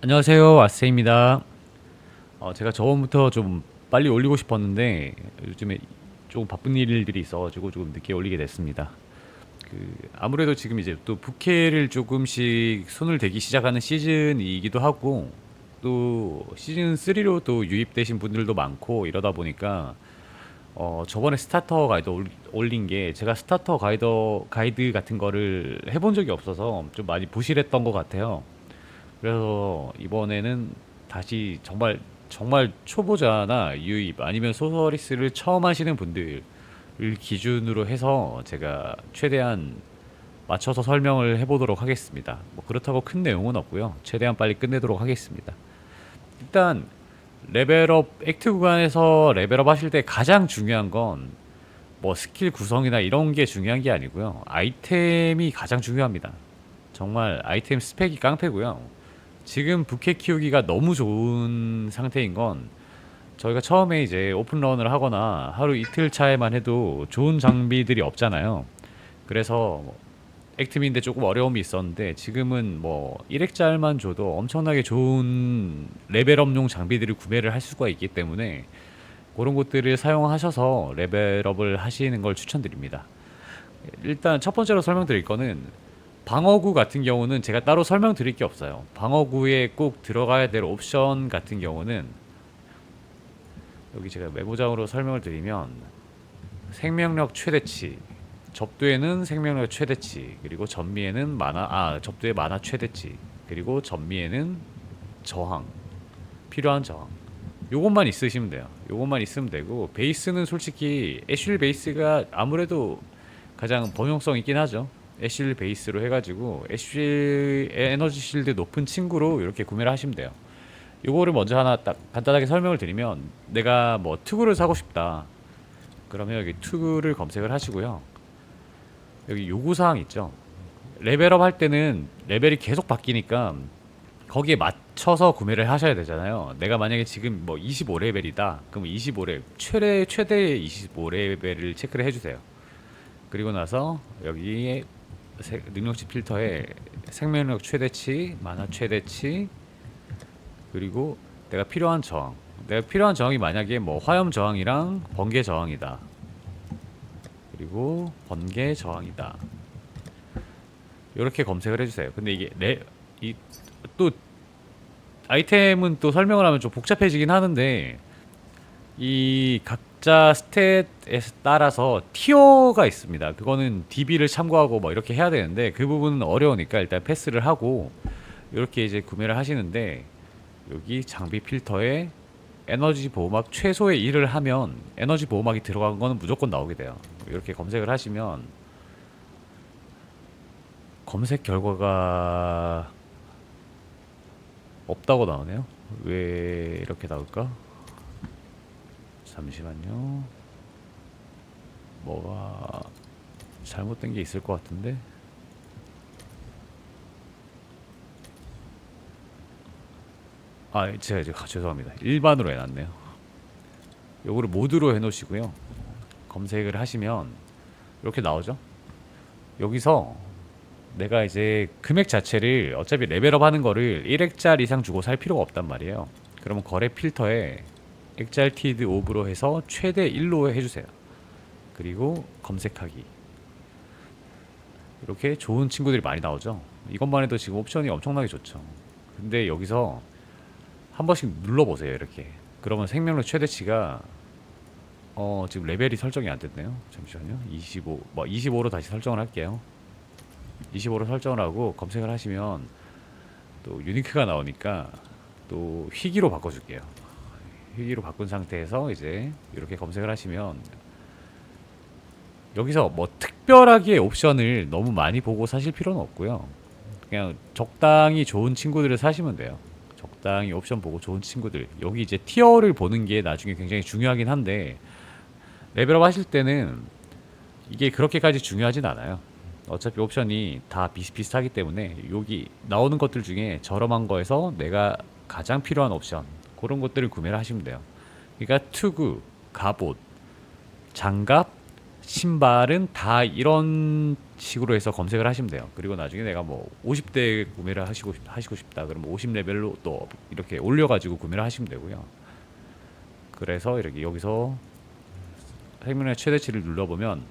안녕하세요 아세입니다 어, 제가 저번부터 좀 빨리 올리고 싶었는데 요즘에 조금 바쁜 일들이 있어 가지고 조금 늦게 올리게 됐습니다 그 아무래도 지금 이제 또 부캐를 조금씩 손을 대기 시작하는 시즌이기도 하고 또 시즌 3로 또 유입되신 분들도 많고 이러다 보니까 어 저번에 스타터 가이드 올- 올린 게 제가 스타터 가이드 가이드 같은 거를 해본 적이 없어서 좀 많이 부실했던 것 같아요. 그래서 이번에는 다시 정말 정말 초보자나 유입 아니면 소서리스를 처음 하시는 분들을 기준으로 해서 제가 최대한 맞춰서 설명을 해보도록 하겠습니다. 뭐 그렇다고 큰 내용은 없고요. 최대한 빨리 끝내도록 하겠습니다. 일단 레벨업 액트 구간에서 레벨업 하실 때 가장 중요한 건 뭐 스킬 구성이나 이런 게 중요한 게 아니고요. 아이템이 가장 중요합니다. 정말 아이템 스펙이 깡패고요. 지금 부캐 키우기가 너무 좋은 상태인 건 저희가 처음에 이제 오픈런을 하거나 하루 이틀 차에만 해도 좋은 장비들이 없잖아요. 그래서 뭐 액트민데 조금 어려움이 있었는데 지금은 뭐 1액짤만 줘도 엄청나게 좋은 레벨업용 장비들을 구매를 할 수가 있기 때문에 그런 것들을 사용하셔서 레벨업을 하시는 걸 추천드립니다. 일단 첫 번째로 설명드릴 거는 방어구 같은 경우는 제가 따로 설명드릴 게 없어요. 방어구에 꼭 들어가야 될 옵션 같은 경우는 여기 제가 메모장으로 설명을 드리면 생명력 최대치 접두에는 생명력 최대치 그리고 전미에는 만화 아 접두의 만화 최대치 그리고 전미에는 저항 필요한 저항. 요것만 있으시면 돼요. 요것만 있으면 되고 베이스는 솔직히 애슐 베이스가 아무래도 가장 범용성 있긴 하죠 애슐 베이스로 해가지고 애슐 에너지 실드 높은 친구로 이렇게 구매를 하시면 돼요 요거를 먼저 하나 딱 간단하게 설명을 드리면 내가 뭐 투구를 사고 싶다 그러면 여기 투구를 검색을 하시고요 여기 요구사항 있죠. 레벨업 할 때는 레벨이 계속 바뀌니까 거기에 맞춰서 구매를 하셔야 되잖아요. 내가 만약에 지금 뭐 25레벨이다. 그럼 25레벨 최대 최대 25레벨을 체크를 해주세요. 그리고 나서 여기에 세- 능력치 필터에 생명력 최대치, 만화 최대치, 그리고 내가 필요한 저항. 내가 필요한 저항이 만약에 뭐 화염 저항이랑 번개 저항이다. 그리고 번개 저항이다. 이렇게 검색을 해주세요. 근데 이게 레, 이, 또 아이템은 또 설명을 하면 좀 복잡해지긴 하는데 이 각 자 스탯에 따라서 티어가 있습니다. 그거는 DB를 참고하고 뭐 이렇게 해야 되는데 그 부분은 어려우니까 일단 패스를 하고 이렇게 이제 구매를 하시는데 여기 장비 필터에 에너지 보호막 최소의 1을 하면 에너지 보호막이 들어간 거는 무조건 나오게 돼요. 이렇게 검색을 하시면 검색 결과가 없다고 나오네요. 왜 이렇게 나올까? 잠시만요. 뭐가 잘못된 게 있을 것 같은데. 아, 제가 이제 아, 죄송합니다. 일반으로 해놨네요. 요거를 모드로 해놓으시고요. 검색을 하시면 이렇게 나오죠. 여기서 내가 이제 금액 자체를 어차피 레벨업 하는 거를 1액짤 이상 주고 살 필요가 없단 말이에요. 그러면 거래 필터에 액짤티드 오브로 해서 최대 1로 해주세요. 그리고 검색하기. 이렇게 좋은 친구들이 많이 나오죠. 이것만 해도 지금 옵션이 엄청나게 좋죠. 근데 여기서 한 번씩 눌러보세요. 이렇게. 그러면 생명력 최대치가 어 지금 레벨이 설정이 안 됐네요. 잠시만요. 25, 뭐 25로 다시 설정을 할게요. 25로 설정을 하고 검색을 하시면 또 유니크가 나오니까 또 희귀로 바꿔줄게요. 희귀로 바꾼 상태에서 이제 이렇게 검색을 하시면 여기서 뭐 특별하게 옵션을 너무 많이 보고 사실 필요는 없고요. 그냥 적당히 좋은 친구들을 사시면 돼요. 적당히 옵션 보고 좋은 친구들. 여기 이제 티어를 보는 게 나중에 굉장히 중요하긴 한데 레벨업 하실 때는 이게 그렇게까지 중요하진 않아요. 어차피 옵션이 다 비슷비슷하기 때문에 여기 나오는 것들 중에 저렴한 거에서 내가 가장 필요한 옵션 그런 것들을 구매를 하시면 돼요. 그러니까 투구, 갑옷, 장갑, 신발은 다 이런 식으로 해서 검색을 하시면 돼요. 그리고 나중에 내가 뭐 50대 구매를 하시고 싶, 하시고 싶다. 그러면 50레벨로 또 이렇게 올려 가지고 구매를 하시면 되고요. 그래서 이렇게 여기서 생명의 최대치를 눌러 보면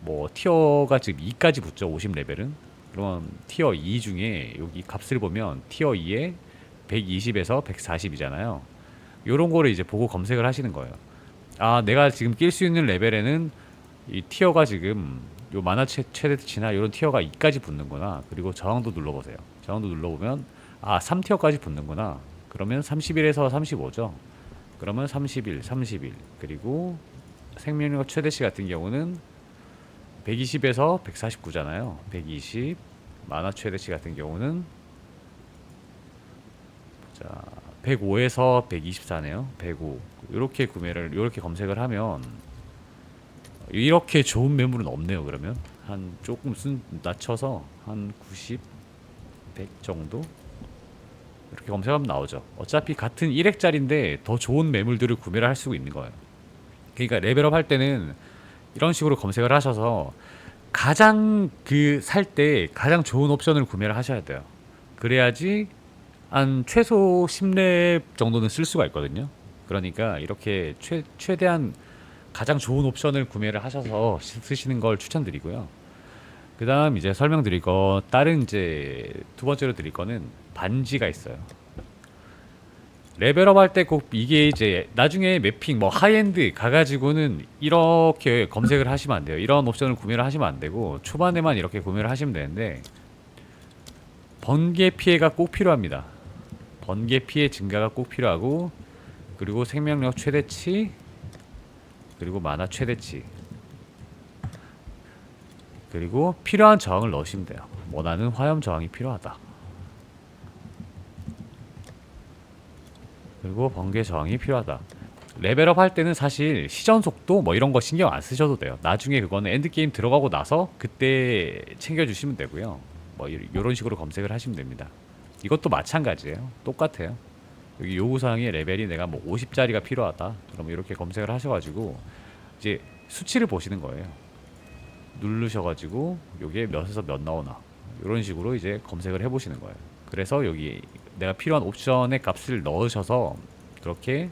뭐 티어가 지금 2까지 붙죠. 50레벨은. 그러면 티어 2 중에 여기 값을 보면 티어 2에 120에서 140이잖아요. 요런 거를 이제 보고 검색을 하시는 거예요. 아, 내가 지금 낄 수 있는 레벨에는 이 티어가 지금 요 만화 최, 최대치나 이런 티어가 2까지 붙는구나. 그리고 저항도 눌러보세요. 저항도 눌러보면 아 3티어까지 붙는구나. 그러면 31에서 35죠. 그러면 31, 31 그리고 생명력 최대치 같은 경우는 120에서 149잖아요. 120 만화 최대치 같은 경우는 자 105에서 124네요. 105 이렇게 구매를 이렇게 검색을 하면 이렇게 좋은 매물은 없네요. 그러면 한 조금 순 낮춰서 한 90, 100 정도 이렇게 검색하면 나오죠. 어차피 같은 1액짜리인데 더 좋은 매물들을 구매를 할 수 있는 거예요. 그러니까 레벨업 할 때는 이런 식으로 검색을 하셔서 가장 그 살 때 가장 좋은 옵션을 구매를 하셔야 돼요. 그래야지 한 최소 10렙 정도는 쓸 수가 있거든요. 그러니까 이렇게 최, 최대한 가장 좋은 옵션을 구매를 하셔서 시- 쓰시는 걸 추천드리고요. 그 다음 이제 설명드릴 거 다른 이제 두 번째로 드릴 거는 반지가 있어요. 레벨업 할 때 꼭 이게 이제 나중에 매핑 뭐 하이엔드 가가지고는 이렇게 검색을 하시면 안 돼요. 이런 옵션을 구매를 하시면 안 되고 초반에만 이렇게 구매를 하시면 되는데 번개 피해가 꼭 필요합니다. 번개 피해 증가가 꼭 필요하고 그리고 생명력 최대치 그리고 만화 최대치 그리고 필요한 저항을 넣으시면 돼요. 원하는 화염 저항이 필요하다. 그리고 번개 저항이 필요하다. 레벨업 할 때는 사실 시전 속도 뭐 이런 거 신경 안 쓰셔도 돼요. 나중에 그거는 엔드 게임 들어가고 나서 그때 챙겨 주시면 되고요. 뭐 이- 이런 식으로 검색을 하시면 됩니다. 이것도 마찬가지예요. 똑같아요. 여기 요구 사항의 레벨이 내가 뭐 50짜리가 필요하다. 그럼 이렇게 검색을 하셔가지고 이제 수치를 보시는 거예요. 누르셔가지고 요게 몇에서 몇 나오나 이런 식으로 이제 검색을 해보시는 거예요. 그래서 여기 내가 필요한 옵션의 값을 넣으셔서 그렇게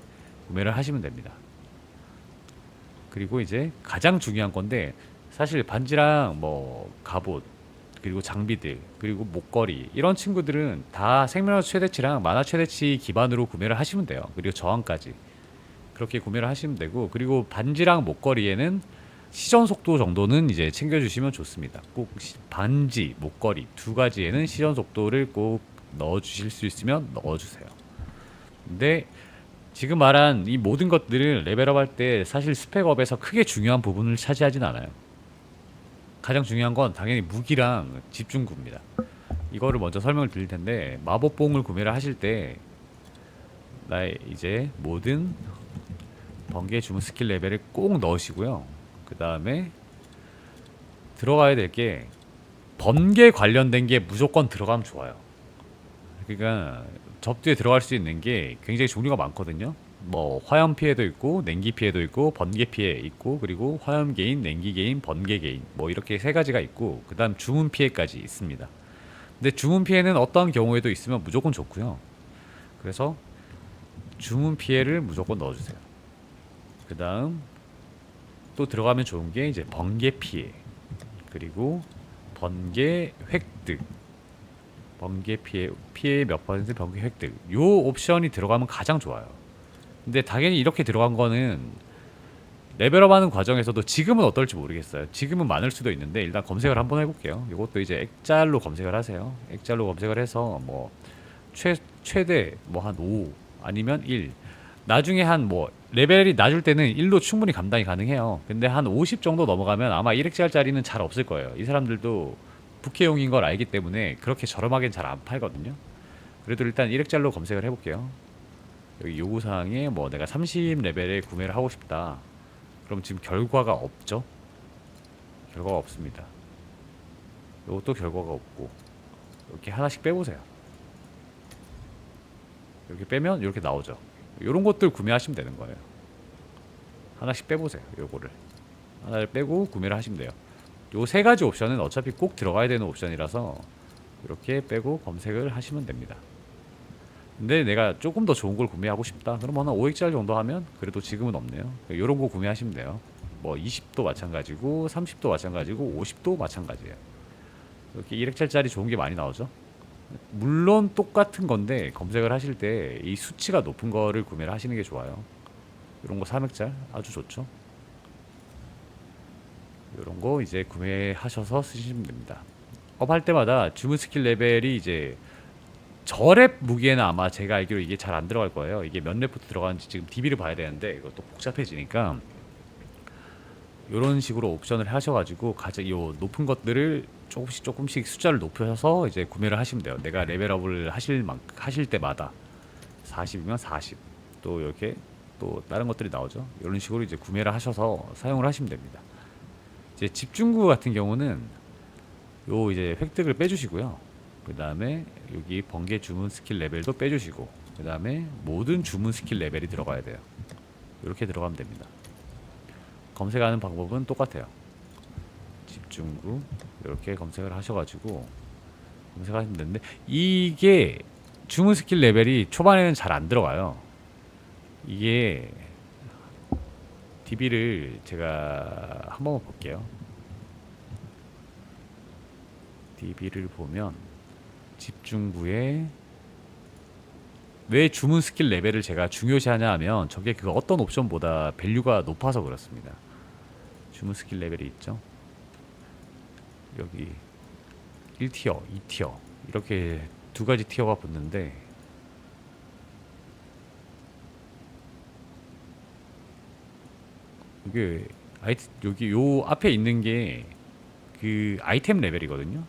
구매를 하시면 됩니다. 그리고 이제 가장 중요한 건데 사실 반지랑 뭐 갑옷 그리고 장비들 그리고 목걸이 이런 친구들은 다 생명력 최대치랑 만화 최대치 기반으로 구매를 하시면 돼요. 그리고 저항까지 그렇게 구매를 하시면 되고 그리고 반지랑 목걸이에는 시전 속도 정도는 이제 챙겨주시면 좋습니다. 꼭 시- 반지, 목걸이 두 가지에는 시전 속도를 꼭 넣어주실 수 있으면 넣어주세요. 근데 지금 말한 이 모든 것들을 레벨업 할 때 사실 스펙업에서 크게 중요한 부분을 차지하진 않아요. 가장 중요한 건 당연히 무기랑 집중구입니다. 이거를 먼저 설명을 드릴 텐데 마법봉을 구매를 하실 때 나의 이제 모든 번개 주문 스킬 레벨을 꼭 넣으시고요. 그 다음에 들어가야 될 게 번개 관련된 게 무조건 들어가면 좋아요. 그러니까 접두에 들어갈 수 있는 게 굉장히 종류가 많거든요. 뭐 화염 피해도 있고 냉기 피해도 있고 번개 피해 있고 그리고 화염 개인, 냉기 개인, 번개 개인 뭐 이렇게 세 가지가 있고 그다음 주문 피해까지 있습니다. 근데 주문 피해는 어떠한 경우에도 있으면 무조건 좋고요. 그래서 주문 피해를 무조건 넣어주세요. 그다음 또 들어가면 좋은 게 이제 번개 피해 그리고 번개 획득 번개 피해 피해 몇 퍼센트 번개 획득 요 옵션이 들어가면 가장 좋아요. 근데 당연히 이렇게 들어간 거는 레벨업 하는 과정에서도 지금은 어떨지 모르겠어요. 지금은 많을 수도 있는데 일단 검색을 한번 해볼게요. 이것도 이제 액잘로 검색을 하세요. 액잘로 검색을 해서 뭐 최, 최대 뭐 한 5 아니면 1 나중에 한 뭐 레벨이 낮을 때는 1로 충분히 감당이 가능해요. 근데 한 50 정도 넘어가면 아마 1액짜리는 잘 없을 거예요. 이 사람들도 부캐용인 걸 알기 때문에 그렇게 저렴하게는 잘 안 팔거든요. 그래도 일단 1액짜리로 검색을 해볼게요. 여기 요구사항에 뭐 내가 30 레벨에 구매를 하고 싶다. 그럼 지금 결과가 없죠? 결과가 없습니다. 이것도 결과가 없고 이렇게 하나씩 빼보세요. 이렇게 빼면 이렇게 나오죠. 이런 것들 구매하시면 되는 거예요. 하나씩 빼보세요. 요거를 하나를 빼고 구매를 하시면 돼요. 요 세 가지 옵션은 어차피 꼭 들어가야 되는 옵션이라서 이렇게 빼고 검색을 하시면 됩니다. 근데 내가 조금 더 좋은 걸 구매하고 싶다. 그럼 한 5XR 정도 하면 그래도 지금은 없네요. 이런 거 구매하시면 돼요. 뭐 20도 마찬가지고 30도 마찬가지고 50도 마찬가지예요. 이렇게 1XR짜리 좋은 게 많이 나오죠. 물론 똑같은 건데 검색을 하실 때 이 수치가 높은 거를 구매를 하시는 게 좋아요. 이런 거 3XR 아주 좋죠. 이런 거 이제 구매하셔서 쓰시면 됩니다. 업할 때마다 주문 스킬 레벨이 이제 저랩 무기에는 아마 제가 알기로 이게 잘 안 들어갈 거예요. 이게 몇 랩부터 들어가는지 지금 DB를 봐야 되는데 이것도 복잡해지니까 이런 식으로 옵션을 하셔가지고 가장 요 높은 것들을 조금씩 조금씩 숫자를 높여서 이제 구매를 하시면 돼요. 내가 레벨업을 하실 만 하실 때마다 40이면 40. 또 이렇게 또 다른 것들이 나오죠. 이런 식으로 이제 구매를 하셔서 사용을 하시면 됩니다. 이제 집중구 같은 경우는 요 이제 획득을 빼주시고요. 그 다음에 여기 번개 주문 스킬 레벨도 빼주시고 그 다음에 모든 주문 스킬 레벨이 들어가야 돼요. 이렇게 들어가면 됩니다. 검색하는 방법은 똑같아요. 집중구 이렇게 검색을 하셔가지고 검색하시면 되는데 이게 주문 스킬 레벨이 초반에는 잘 안 들어가요. 이게 DB를 제가 한 번만 볼게요. DB를 보면 집중구에 왜 주문 스킬 레벨을 제가 중요시하냐 하면 저게 그 어떤 옵션보다 밸류가 높아서 그렇습니다. 주문 스킬 레벨이 있죠. 여기 1티어, 2티어 이렇게 두 가지 티어가 붙는데 이게 아이 여기 요 앞에 있는 게 그 아이템 레벨이거든요.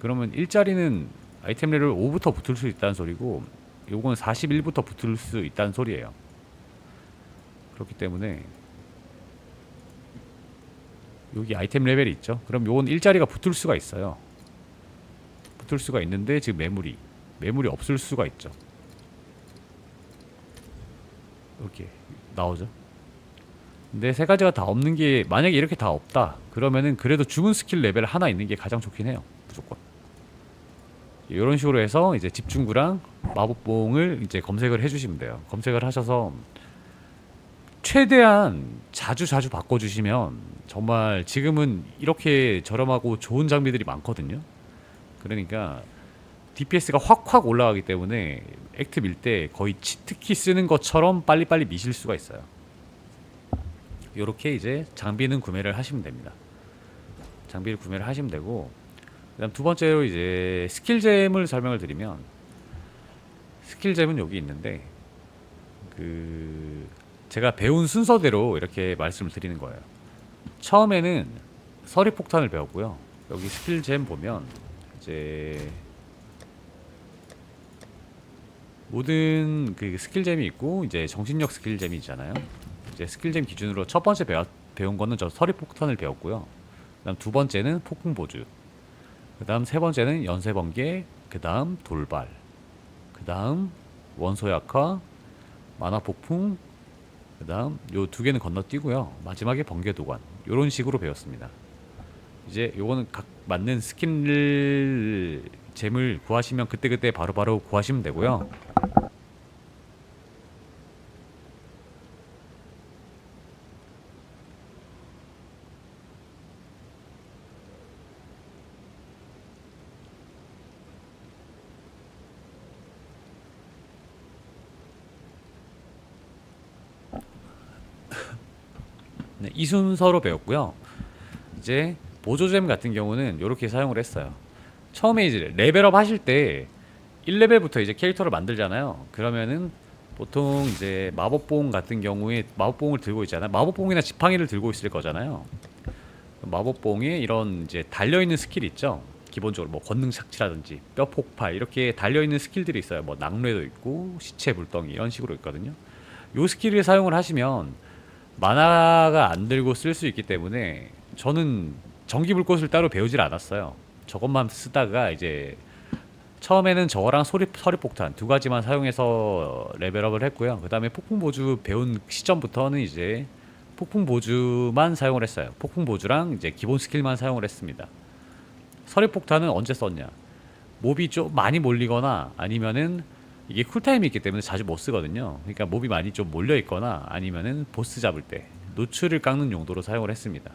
그러면 일자리는 아이템 레벨 5부터 붙을 수 있다는 소리고 요건 41부터 붙을 수 있다는 소리예요. 그렇기 때문에 여기 아이템 레벨이 있죠. 그럼 요건 일자리가 붙을 수가 있어요. 붙을 수가 있는데 지금 매물이 매물이 없을 수가 있죠. 이렇게 나오죠. 근데 세 가지가 다 없는 게 만약에 이렇게 다 없다 그러면은 그래도 주문 스킬 레벨 하나 있는 게 가장 좋긴 해요 무조건 이런 식으로 해서 이제 집중구랑 마법봉을 이제 검색을 해주시면 돼요. 검색을 하셔서 최대한 자주 자주 바꿔주시면 정말 지금은 이렇게 저렴하고 좋은 장비들이 많거든요. 그러니까 DPS가 확확 올라가기 때문에 액트 밀 때 거의 치트키 쓰는 것처럼 빨리빨리 미실 수가 있어요. 이렇게 이제 장비는 구매를 하시면 됩니다. 장비를 구매를 하시면 되고 그다음 두 번째로 이제 스킬잼을 설명을 드리면 스킬잼은 여기 있는데 그 제가 배운 순서대로 이렇게 말씀을 드리는 거예요. 처음에는 서리폭탄을 배웠고요. 여기 스킬잼 보면 이제 모든 그 스킬잼이 있고 이제 정신력 스킬잼이 있잖아요. 이제 스킬잼 기준으로 첫 번째 배웠, 배운 거는 저 서리폭탄을 배웠고요. 그다음 두 번째는 폭풍 보주. 그 다음 세 번째는 연쇄 번개. 그 다음 돌발. 그 다음 원소 약화, 만화 폭풍. 그 다음 요 두 개는 건너뛰고요. 마지막에 번개 도관. 요런 식으로 배웠습니다. 이제 요거는 각 맞는 스킬 잼을 구하시면 그때그때 바로바로 구하시면 되고요. 네, 이 순서로 배웠고요. 이제 보조잼 같은 경우는 이렇게 사용을 했어요. 처음에 이제 레벨업 하실 때 1레벨부터 이제 캐릭터를 만들잖아요. 그러면은 보통 이제 마법봉 같은 경우에 마법봉을 들고 있잖아요. 마법봉이나 지팡이를 들고 있을 거잖아요. 마법봉에 이런 이제 달려 있는 스킬 있죠. 기본적으로 뭐 권능 착취라든지 뼈 폭발 이렇게 달려 있는 스킬들이 있어요. 뭐 낙뢰도 있고 시체 불덩이 이런 식으로 있거든요. 요 스킬을 사용을 하시면 만화가 안 들고 쓸 수 있기 때문에 저는 전기 불꽃을 따로 배우질 않았어요. 저것만 쓰다가 이제 처음에는 저거랑 소리 서리폭탄 두 가지만 사용해서 레벨업을 했고요. 그 다음에 폭풍 보주 배운 시점부터는 이제 폭풍 보주만 사용을 했어요. 폭풍 보주랑 이제 기본 스킬만 사용을 했습니다. 서리 폭탄은 언제 썼냐? 몹이 좀 많이 몰리거나 아니면은 이게 쿨타임이 있기 때문에 자주 못 쓰거든요. 그러니까 몹이 많이 좀 몰려 있거나 아니면은 보스 잡을 때 노출을 깎는 용도로 사용을 했습니다.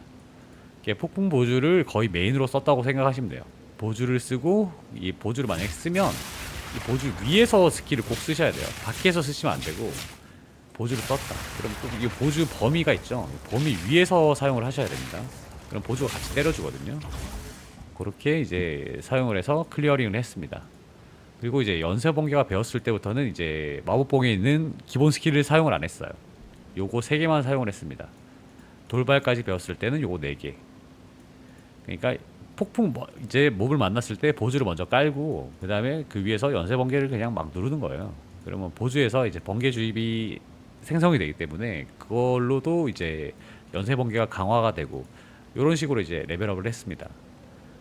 이게 폭풍 보주를 거의 메인으로 썼다고 생각하시면 돼요. 보주를 쓰고 이 보주를 만약에 쓰면 이 보주 위에서 스킬을 꼭 쓰셔야 돼요. 밖에서 쓰시면 안 되고 보주를 썼다. 그럼 또이 보주 범위가 있죠. 범위 위에서 사용을 하셔야 됩니다. 그럼 보주가 같이 때려주거든요. 그렇게 이제 사용을 해서 클리어링을 했습니다. 그리고 이제 연쇄 번개가 배웠을 때부터는 이제 마법봉에 있는 기본 스킬을 사용을 안 했어요. 요거 세 개만 사용을 했습니다. 돌발까지 배웠을 때는 요거 네 개. 그러니까 폭풍 뭐 이제 몹을 만났을 때 보주를 먼저 깔고 그 다음에 그 위에서 연쇄 번개를 그냥 막 누르는 거예요. 그러면 보주에서 이제 번개 주입이 생성이 되기 때문에 그걸로도 이제 연쇄 번개가 강화가 되고 이런 식으로 이제 레벨업을 했습니다.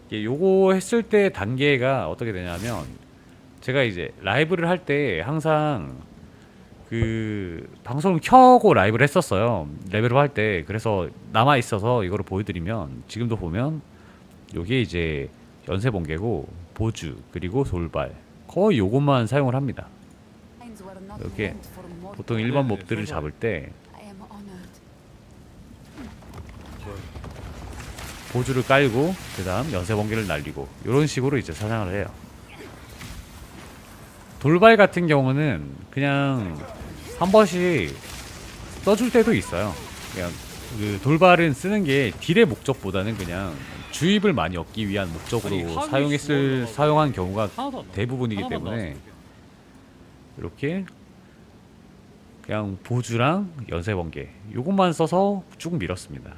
이게 요거 했을 때 단계가 어떻게 되냐면 제가 이제 라이브를 할 때 항상 그 방송을 켜고 라이브를 했었어요. 레벨업 할 때. 그래서 남아 있어서 이거를 보여드리면 지금도 보면 요게 이제 연쇄 번개고 보주 그리고 돌발 거의 요것만 사용을 합니다. 이렇게 보통 일반 몹들을 잡을 때 보주를 깔고 그다음 연쇄 번개를 날리고 이런 식으로 이제 사냥을 해요. 돌발 같은 경우는 그냥 한 번씩 써줄 때도 있어요. 그냥 그 돌발은 쓰는 게 딜의 목적보다는 그냥 주입을 많이 얻기 위한 목적으로 아니, 사용했을 사용한 경우가. 대부분이기 때문에. 이렇게 그냥 보주랑 연쇄 번개 요것만 써서 쭉 밀었습니다.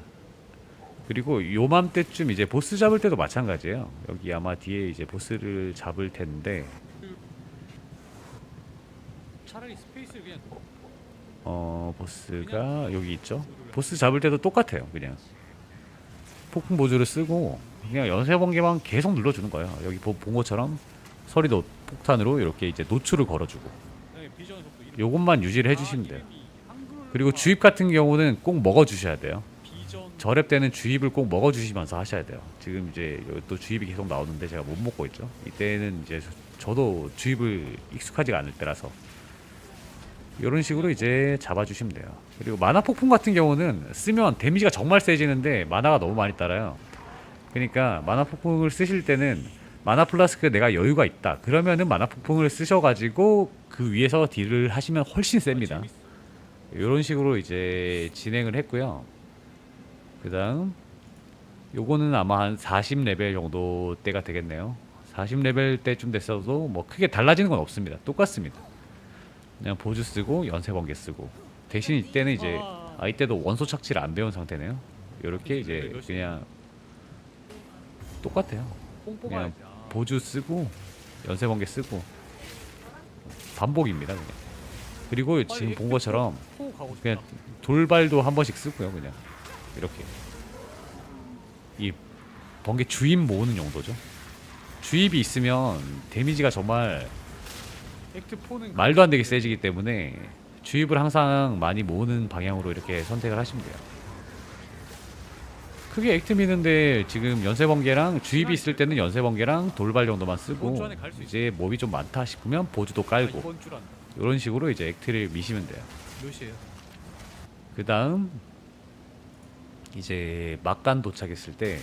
그리고 요맘때쯤 이제 보스 잡을 때도 마찬가지예요. 여기 아마 뒤에 이제 보스를 잡을 텐데 차라리 스페이스를 그냥 어 보스가 여기 있죠. 보스 잡을 때도 똑같아요. 그냥 폭풍 보주를 쓰고 그냥 연쇄 번개만 계속 눌러주는 거예요. 여기 보- 본 것처럼 서리도 폭탄으로 이렇게 이제 노출을 걸어주고 네, 비전 속도 이렇게 요것만 유지를 해주시면 돼요. 아, 한글로 그리고 주입 같은 경우는 꼭 먹어주셔야 돼요. 비전 저랩 때는 주입을 꼭 먹어주시면서 하셔야 돼요. 지금 이제 여기 또 주입이 계속 나오는데 제가 못 먹고 있죠. 이때는 이제 저도 주입을 익숙하지가 않을 때라서 이런 식으로 이제 잡아주시면 돼요. 그리고 마나 폭풍 같은 경우는 쓰면 데미지가 정말 세지는데 마나가 너무 많이 따라요. 그러니까 마나 폭풍을 쓰실 때는 마나 플라스크 내가 여유가 있다. 그러면은 마나 폭풍을 쓰셔가지고 그 위에서 딜을 하시면 훨씬 셉니다. 이런 식으로 이제 진행을 했고요. 그 다음 요거는 아마 한 40레벨 정도 때가 되겠네요. 40레벨 때쯤 됐어도 뭐 크게 달라지는 건 없습니다. 똑같습니다. 그냥 보주 쓰고 연쇄 번개 쓰고 대신 이때는 이제 아 이때도 원소 착취를 안 배운 상태네요. 이렇게 이제 그냥 똑같아요. 뽕 그냥. 아, 보주 쓰고 연쇄 번개 쓰고 반복입니다. 그냥. 그리고 지금 본 것처럼. 그냥 돌발도 한 번씩 쓰고요 그냥 이렇게 이 번개 주입 모으는 용도죠 주입이 있으면 데미지가 정말 액트 4는 말도 안 되게 세지기 때문에 주입을 항상 많이 모으는 방향으로 이렇게 선택을 하시면 돼요 크게 액트 미는데 지금 연쇄 번개랑 주입이 있을 때는 연쇄 번개랑 돌발 정도만 쓰고. 이제 몹이 좀 많다 싶으면 보주도 아, 깔고 이런 식으로 이제 액트를 미시면 돼요? 그 다음 이제 막간 도착했을 때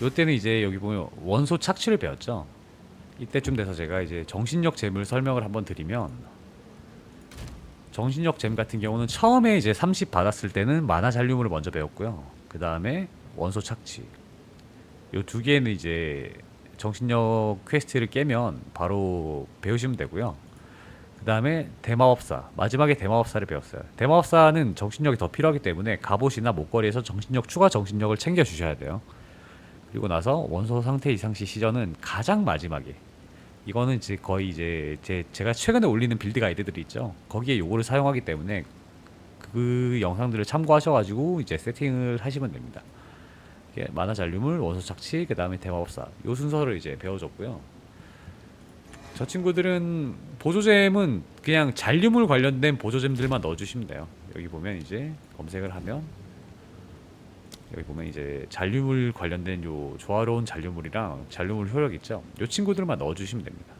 요때는 이제 여기 보면 원소 착취를 배웠죠 이때쯤 돼서 제가 이제 정신력 잼을 설명을 한번 드리면 정신력 잼 같은 경우는 처음에 이제 30 받았을 때는 만화 잔류물을 먼저 배웠고요. 그 다음에 원소 착취. 요 두 개는 이제 정신력 퀘스트를 깨면 바로 배우시면 되고요. 그 다음에 대마법사 마지막에 대마법사를 배웠어요. 대마법사는 정신력이 더 필요하기 때문에 갑옷이나 목걸이에서 정신력 추가 정신력을 챙겨 주셔야 돼요 그리고 나서 원소 상태 이상 시 시전은 가장 마지막에. 이거는 이제 거의 이제 제, 제가 최근에 올리는 빌드 가이드들이 있죠. 거기에 요거를 사용하기 때문에 그 영상들을 참고하셔가지고 이제 세팅을 하시면 됩니다. 만화 잔류물 원소 착취 그 다음에 대마법사 요 순서를 이제 배워줬고요. 저 친구들은 보조잼은 그냥 잔류물 관련된 보조잼들만 넣어주시면 돼요. 여기 보면 이제 검색을 하면 여기 보면 이제 잔류물 관련된 요 조화로운 잔류물이랑 잔류물 효력 있죠. 요 친구들만 넣어주시면 됩니다.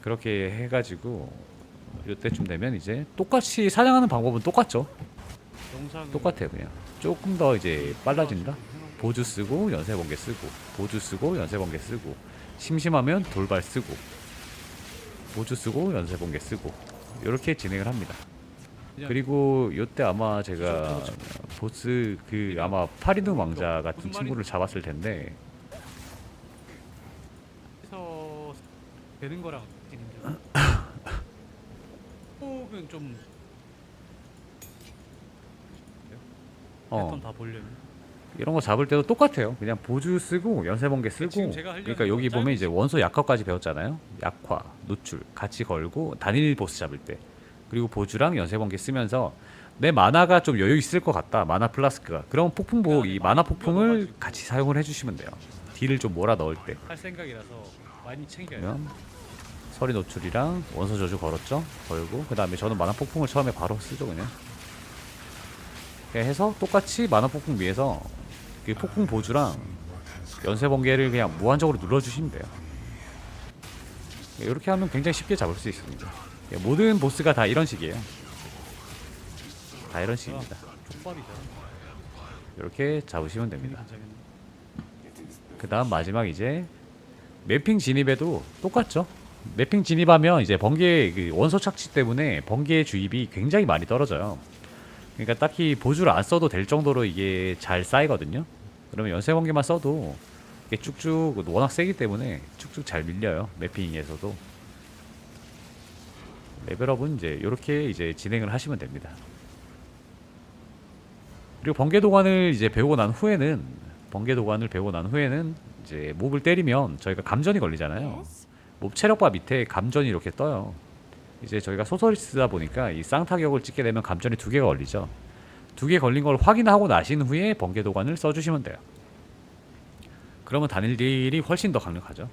그렇게 해가지고 요때쯤 되면 이제 똑같이 사냥하는 방법은 똑같죠. 똑같아요 그냥 조금 더 이제 빨라진다. 보주 쓰고 연쇄 번개 쓰고 보주 쓰고 연쇄 번개 쓰고 심심하면 돌발 쓰고 보주 쓰고 연쇄 번개 쓰고 이렇게 진행을 합니다. 그리고 요때 아마 제가 보스 그 아마 파리누 왕자 같은 친구를 잡았을 텐데 해서 되는 거랑 느낌인데. 혹은 좀어 패턴 다 보려면 이런 거 잡을 때도 똑같아요. 그냥 보주 쓰고 연쇄 번개 쓰고 지금 제가 하려는 그러니까 여기 건 보면 이제 원소 약화까지 배웠잖아요. 약화, 노출 같이 걸고 단일 보스 잡을 때 그리고 보주랑 연쇄 번개 쓰면서 내 만화가 좀 여유 있을 것 같다. 만화 플라스크가 그럼 폭풍 보호 이 만화 폭풍을 같이 사용을 해주시면 돼요. 딜을 좀 몰아 넣을 때. 할 생각이라서 많이 챙겨요. 그러면 서리 노출이랑 원소 저주 걸었죠. 걸고 그 다음에 저는 만화 폭풍을 처음에 바로 쓰죠 그냥. 그냥 해서 똑같이 만화 폭풍 위에서 그 폭풍 보주랑 연쇄 번개를 그냥 무한적으로 눌러주시면 돼요. 이렇게 하면 굉장히 쉽게 잡을 수 있습니다. 예, 모든 보스가 다 이런 식이에요. 다 이런 식입니다. 족밥이잖아. 이렇게 잡으시면 됩니다. 괜찮겠네. 그 다음 마지막 이제 매핑 진입에도 똑같죠. 매핑 진입하면 이제 번개 그 원소 착취 때문에 번개 주입이 굉장히 많이 떨어져요. 그러니까 딱히 보주를 안 써도 될 정도로 이게 잘 쌓이거든요. 그러면 연쇄 번개만 써도 이게 쭉쭉 워낙 세기 때문에 쭉쭉 잘 밀려요. 매핑에서도 레벨업은 이제 이렇게 이제 진행을 하시면 됩니다. 그리고 번개 도관을 이제 배우고 난 후에는 번개 도관을 배우고 난 후에는 이제 몹을 때리면 저희가 감전이 걸리잖아요. 몹 체력바 밑에 감전이 이렇게 떠요. 이제 저희가 소설을 쓰다 보니까 이 쌍타격을 찍게 되면 감전이 두 개가 걸리죠. 두 개 걸린 걸 확인하고 나신 후에 번개 도관을 써주시면 돼요. 그러면 단일 딜이 훨씬 더 강력하죠.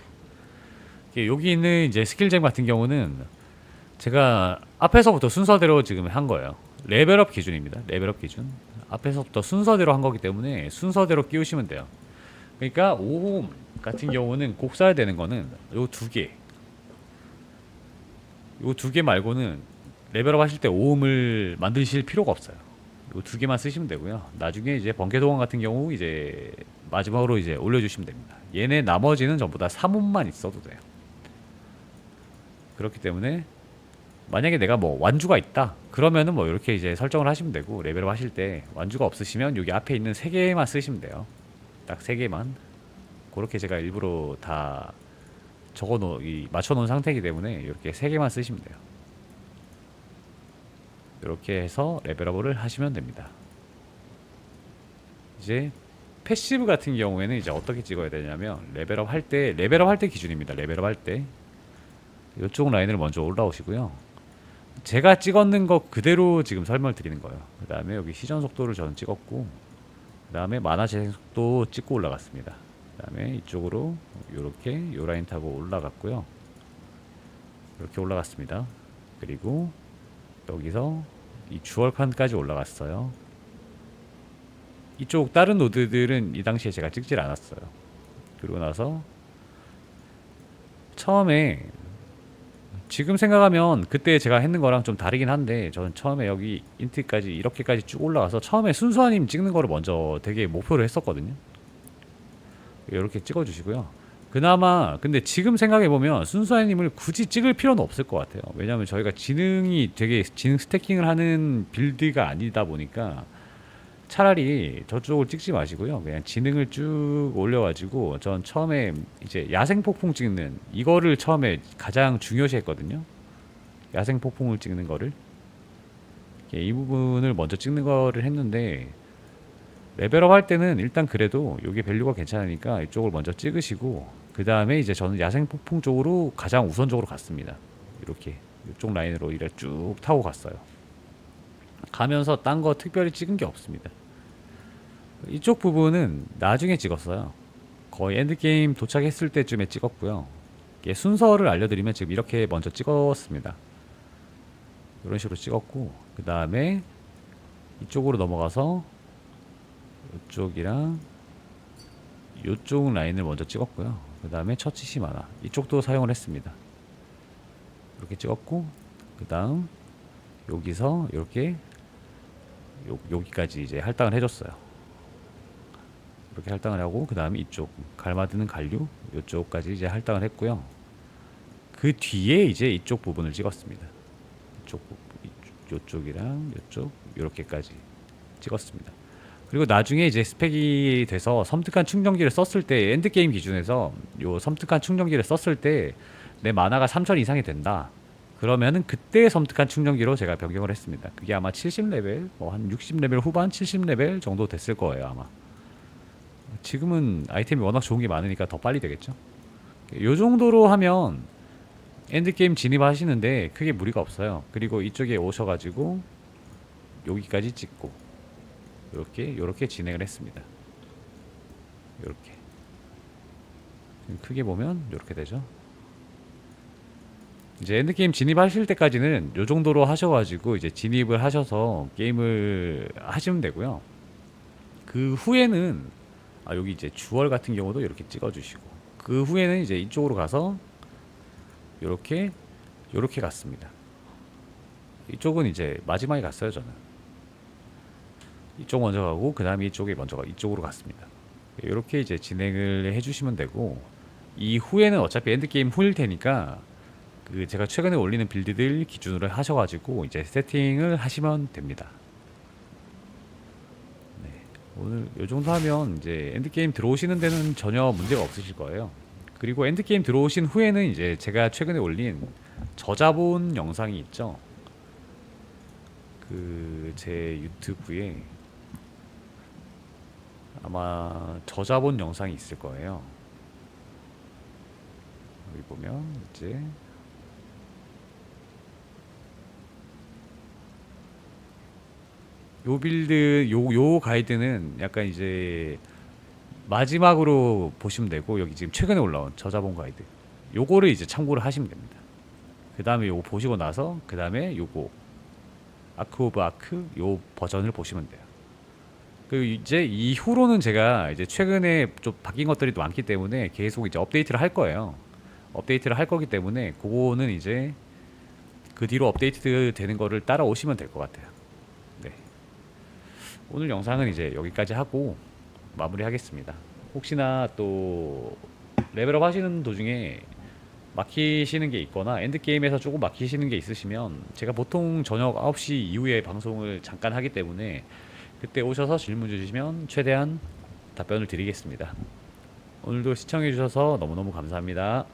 여기 있는 이제 스킬잼 같은 경우는 제가 앞에서부터 순서대로 지금 한 거예요. 레벨업 기준입니다. 레벨업 기준. 앞에서부터 순서대로 한 거기 때문에 순서대로 끼우시면 돼요. 그러니까 5홈 같은 경우는 꼭 써야 되는 거는 요 두 개. 요 두 개 말고는 레벨업 하실 때 5홈을 만드실 필요가 없어요. 요 두 개만 쓰시면 되고요. 나중에 이제 번개 도관 같은 경우 이제 마지막으로 이제 올려주시면 됩니다. 얘네 나머지는 전부 다 3홈만 있어도 돼요. 그렇기 때문에 만약에 내가 뭐 완주가 있다 그러면은 뭐 이렇게 이제 설정을 하시면 되고 레벨업 하실 때 완주가 없으시면 여기 앞에 있는 세 개만 쓰시면 돼요. 딱 세 개만. 그렇게 제가 일부러 다 적어놓 이 맞춰놓은 상태이기 때문에 이렇게 세 개만 쓰시면 돼요. 이렇게 해서 레벨업을 하시면 됩니다. 이제 패시브 같은 경우에는 이제 어떻게 찍어야 되냐면 레벨업 할 때 레벨업 할 때 기준입니다. 레벨업 할 때. 이쪽 라인을 먼저 올라오시고요. 제가 찍었는 거 그대로 지금 설명을 드리는 거예요. 그 다음에 여기 시전 속도를 저는 찍었고, 그 다음에 만화 재생 속도 찍고 올라갔습니다. 그 다음에 이쪽으로 이렇게 요 라인 타고 올라갔고요. 이렇게 올라갔습니다. 그리고 여기서 이 주얼칸까지 올라갔어요. 이쪽 다른 노드들은 이 당시에 제가 찍질 않았어요. 그리고 나서 처음에 지금 생각하면 그때 제가 했는 거랑 좀 다르긴 한데 저는 처음에 여기 인트까지 이렇게까지 쭉 올라가서 처음에 순수한님 찍는 거를 먼저 되게 목표로 했었거든요. 이렇게 찍어주시고요. 그나마 근데 지금 생각해 보면 순수한님을 굳이 찍을 필요는 없을 것 같아요. 왜냐하면 저희가 지능이 되게 지능 스태킹을 하는 빌드가 아니다 보니까 차라리 저쪽을 찍지 마시고요. 그냥 지능을 쭉 올려가지고 전 처음에 이제 야생 폭풍 찍는 이거를 처음에 가장 중요시했거든요. 야생 폭풍을 찍는 거를 예, 이 부분을 먼저 찍는 거를 했는데 레벨업 할 때는 일단 그래도 이게 밸류가 괜찮으니까 이쪽을 먼저 찍으시고 그 다음에 이제 저는 야생 폭풍 쪽으로 가장 우선적으로 갔습니다. 이렇게 이쪽 라인으로 이래 쭉 타고 갔어요. 가면서 딴 거 특별히 찍은 게 없습니다. 이쪽 부분은 나중에 찍었어요. 거의 엔드게임 도착했을 때쯤에 찍었고요. 순서를 알려드리면 지금 이렇게 먼저 찍었습니다. 이런 식으로 찍었고 그 다음에 이쪽으로 넘어가서 이쪽이랑 이쪽 라인을 먼저 찍었고요. 그 다음에 처치시 만화 이쪽도 사용을 했습니다. 이렇게 찍었고 그 다음 여기서 이렇게 요, 여기까지 이제 할당을 해줬어요. 이렇게 할당을 하고 그 다음에 이쪽 갈마드는 간류 이쪽까지 이제 할당을 했고요. 그 뒤에 이제 이쪽 부분을 찍었습니다. 이쪽 이쪽이랑 이쪽 이렇게까지 찍었습니다. 그리고 나중에 이제 스펙이 돼서 섬뜩한 충전기를 썼을 때 엔드 게임 기준에서 요 섬뜩한 충전기를 썼을 때 내 만화가 3000 이상이 된다. 그러면은 그때 섬뜩한 충전기로 제가 변경을 했습니다. 그게 아마 70레벨, 뭐 한 60레벨 후반, 70레벨 정도 됐을 거예요, 아마. 지금은 아이템이 워낙 좋은 게 많으니까 더 빨리 되겠죠. 요 정도로 하면 엔드 게임 진입하시는데 크게 무리가 없어요. 그리고 이쪽에 오셔가지고 여기까지 찍고 이렇게 이렇게 진행을 했습니다. 이렇게 크게 보면 이렇게 되죠. 이제 엔드 게임 진입하실 때까지는 요 정도로 하셔가지고 이제 진입을 하셔서 게임을 하시면 되고요. 그 후에는 아 여기 이제 주얼 같은 경우도 이렇게 찍어주시고 그 후에는 이제 이쪽으로 가서 이렇게 이렇게 갔습니다. 이쪽은 이제 마지막에 갔어요 저는. 이쪽 먼저 가고 그 다음에 이쪽에 먼저 가 이쪽으로 갔습니다. 이렇게 이제 진행을 해주시면 되고 이 후에는 어차피 엔드 게임 후일 테니까 그 제가 최근에 올리는 빌드들 기준으로 하셔가지고 이제 세팅을 하시면 됩니다. 네, 오늘 요 정도 하면 이제 엔드 게임 들어오시는 데는 전혀 문제가 없으실 거예요. 그리고 엔드 게임 들어오신 후에는 이제 제가 최근에 올린 저자본 영상이 있죠. 그 제 유튜브에 아마 저자본 영상이 있을 거예요. 여기 보면 이제 요 빌드 요 요 가이드는 약간 이제 마지막으로 보시면 되고 여기 지금 최근에 올라온 저자본 가이드 요거를 이제 참고를 하시면 됩니다. 그 다음에 요거 보시고 나서 그 다음에 요거 아크 오브 아크 요 버전을 보시면 돼요. 그 이제 이후로는 제가 이제 최근에 좀 바뀐 것들이 또 많기 때문에 계속 이제 업데이트를 할 거예요. 업데이트를 할 거기 때문에 그거는 이제 그 뒤로 업데이트 되는 거를 따라오시면 될 것 같아요. 네. 오늘 영상은 이제 여기까지 하고 마무리하겠습니다. 혹시나 또 레벨업 하시는 도중에 막히시는 게 있거나 엔드 게임에서 조금 막히시는 게 있으시면 제가 보통 저녁 9시 이후에 방송을 잠깐 하기 때문에 그때 오셔서 질문 주시면 최대한 답변을 드리겠습니다. 오늘도 시청해 주셔서 너무너무 감사합니다.